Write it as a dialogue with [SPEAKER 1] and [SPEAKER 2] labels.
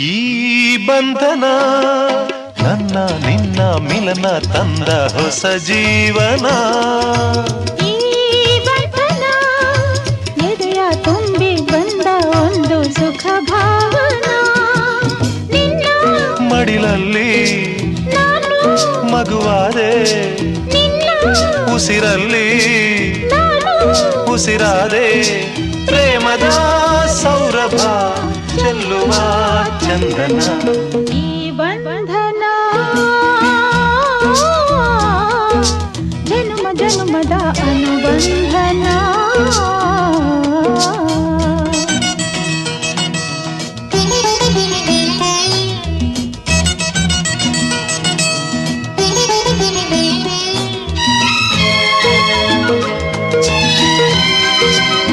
[SPEAKER 1] ಈ ಬಂಧನ ನನ್ನ ನಿನ್ನ ಮಿಲನ ತಂದ ಹೊಸ ಜೀವನ.
[SPEAKER 2] ಈ ಬಂಧನ ಎದೆಯ ತುಂಬಿ ಬಂದ ಒಂದು ಸುಖ ಭಾವನ.
[SPEAKER 1] ಮಡಿಲಲ್ಲಿ ಮಗುವಾದೆ. ಉಸಿರಲ್ಲಿ ಉಸಿರಾದೆ. ಪ್ರೇಮದ ಸೌರಭ. చందన.
[SPEAKER 2] జనుమ జనుమద అనుబంధన. thank you